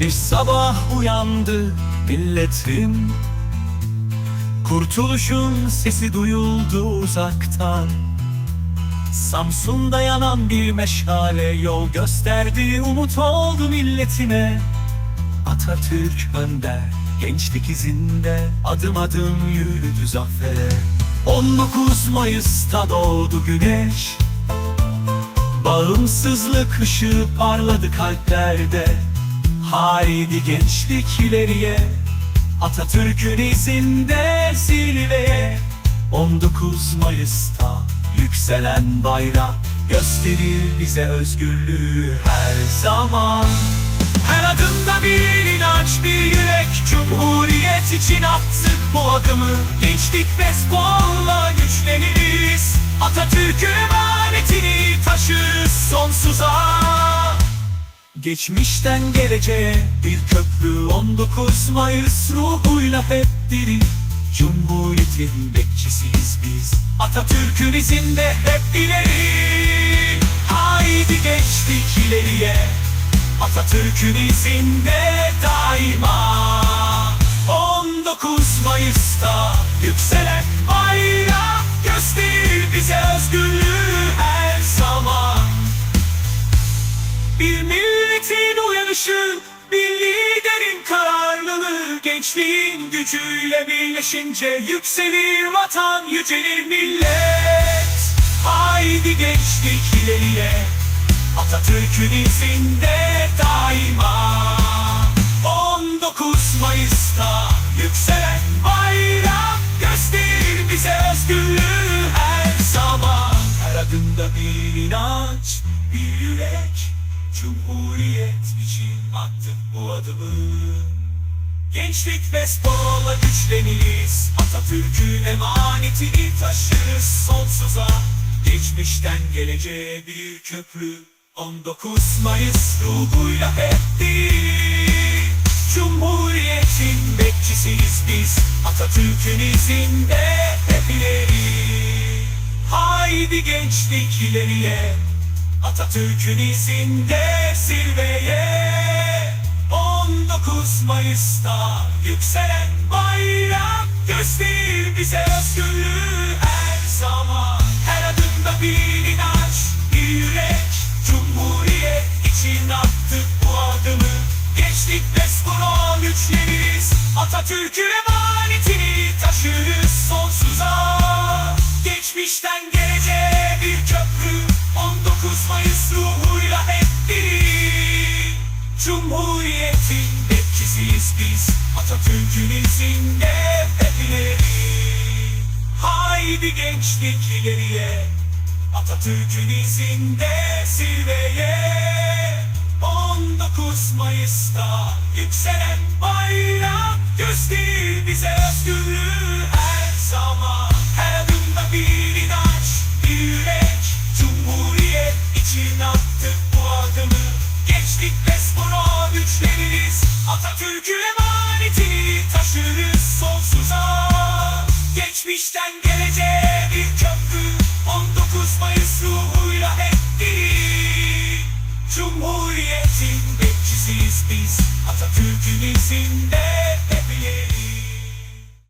Bir sabah uyandı milletim. Kurtuluşun sesi duyuldu uzaktan. Samsun'da yanan bir meşale yol gösterdi. Umut oldu milletine Atatürk önder gençlik izinde Adım adım yürüdü zafere. 19 Mayıs'ta doğdu güneş. Bağımsızlık ışığı parladı kalplerde. Haydi gençlik ileriye Atatürk'ün izinde zirveye. 19 Mayıs'ta yükselen bayrak Gösterir bize özgürlüğü her zaman Cumhuriyet için attık bu adımı. Gençlik ve sporla güçleniriz. Atatürk'ün emanetini taşırız sonsuza. Geçmişten geleceğe bir köprü. 19 Mayıs ruhuyla hep diri. Cumhuriyetin bekçisiyiz biz. Atatürk'ün izinde hep ileri. Haydi gençlik ileriye. Atatürk'ün izinde daima 19 Mayıs'ta yükselen bayrak Gösterir bize özgürlüğü her zaman. Bir milletin uyanışı, bir liderin kararlılığı Gençliğin gücüyle birleşince yükselir vatan, yücelir millet. Haydi gençlik ileriye, Atatürk'ün izinde daima. 19 Mayıs'ta yükselen bayrak Gösterir bize özgürlüğü her zaman Her adımda bir inanç, bir yürek Cumhuriyet için attık bu adımı. Gençlik ve sporla güçleniriz Atatürk'ün emanetini taşırız. Sonsuza Geçmişten geleceğe bir köprü. 19 Mayıs ruhuyla hep bir Cumhuriyetin bekçisiyiz biz Atatürk'ün izinde hep ileri Haydi gençlik ileriye Atatürk'ün izinde zirveye. 19 Mayıs'ta yükselen bayrak Gösterir Atatürk'ün emanetini taşırız sonsuza. Geçmişten geleceğe bir köprü 19 Mayıs ruhuyla hep biri. Cumhuriyetin bekçisiyiz biz Atatürk'ün izinde hep ileri Haydi gençlik ileriye Atatürk'ün izinde zirveye. 19 Mayıs'ta yükselen bayrak Gösterir bize özgürlüğü her zaman. Her adımda bir inanç, Cumhuriyet için attık bu adımı. Gençlik ve spora güçleniriz Atatürk'ün emanetini taşırız sonsuza. Geçmişten geleceğe bir köprü. 19 Mayıs ruhuyla hep Cumhuriyetin bekçisiyiz biz. Atatürk'ün izinde